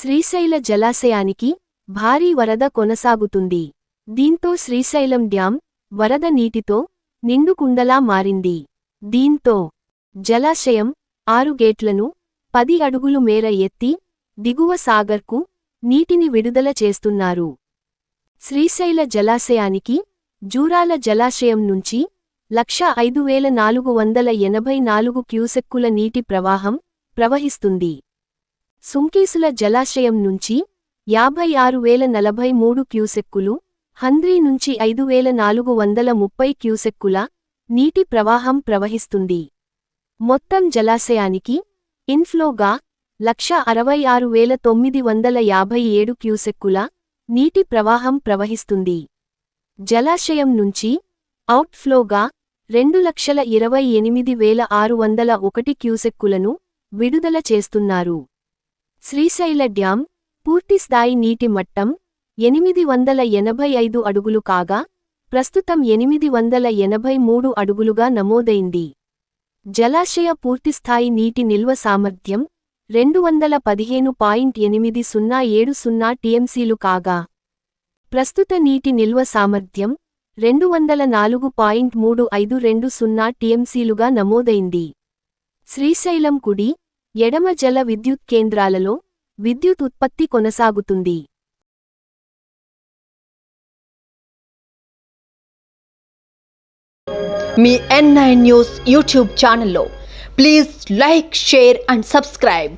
శ్రీశైల జలాశయానికి భారీ వరద కొనసాగుతుంది. దీంతో శ్రీశైలం డ్యాం వరద నీటితో నిండుకుండలా మారింది. దీంతో జలాశయం ఆరు గేట్లను పది అడుగులు మేర ఎత్తి దిగువ సాగర్కు నీటిని విడుదల చేస్తున్నారు. శ్రీశైల జలాశయానికి జూరాల జలాశయం నుంచి లక్ష ఐదు వేల నాలుగు వందల ఎనభై నాలుగు క్యూసెక్కుల నీటి ప్రవాహం ప్రవహిస్తుంది. సుంకీసుల జలాశయం నుంచి యాభై ఆరు వేల నలభై మూడు క్యూసెక్కులు హంద్రీ నుంచి ఐదు వేల నాలుగు వందల ముప్పై క్యూసెక్కుల నీటి ప్రవాహం ప్రవహిస్తుంది. మొత్తం జలాశయానికి ఇన్ఫ్లోగా లక్ష అరవై ఆరు వేల తొమ్మిది వందల యాభై ఏడు క్యూసెక్కుల నీటి ప్రవాహం ప్రవహిస్తుంది. జలాశయం నుంచి అవుట్ఫ్లోగా రెండు లక్షల ఇరవై ఎనిమిది వేల ఆరు వందల ఒకటి క్యూసెక్కులను విడుదల చేస్తున్నారు. శ్రీశైల డ్యాం పూర్తిస్థాయి నీటి మట్టం ఎనిమిది వందల ఎనభై ఐదు అడుగులు కాగా ప్రస్తుతం ఎనిమిది వందల ఎనభై మూడు అడుగులుగా నమోదైంది. జలాశయ పూర్తిస్థాయి నీటి నిల్వ సామర్థ్యం రెండు వందల పదిహేను పాయింట్ ఎనిమిది సున్నా ఏడు సున్నా టీఎంసీలు కాగా ప్రస్తుత నీటి నిల్వ సామర్థ్యం రెండు వందల నాలుగు పాయింట్ మూడు ఐదు రెండు సున్నా టీఎంసీలుగా నమోదైంది. శ్రీశైలం కుడి ఎడమ జల విద్యుత్ కేంద్రాలలో విద్యుత్ ఉత్పత్తి కొనసాగుతుంది. మీ ఎన్ నైన్ న్యూస్ యూట్యూబ్ ఛానల్లో please like share and subscribe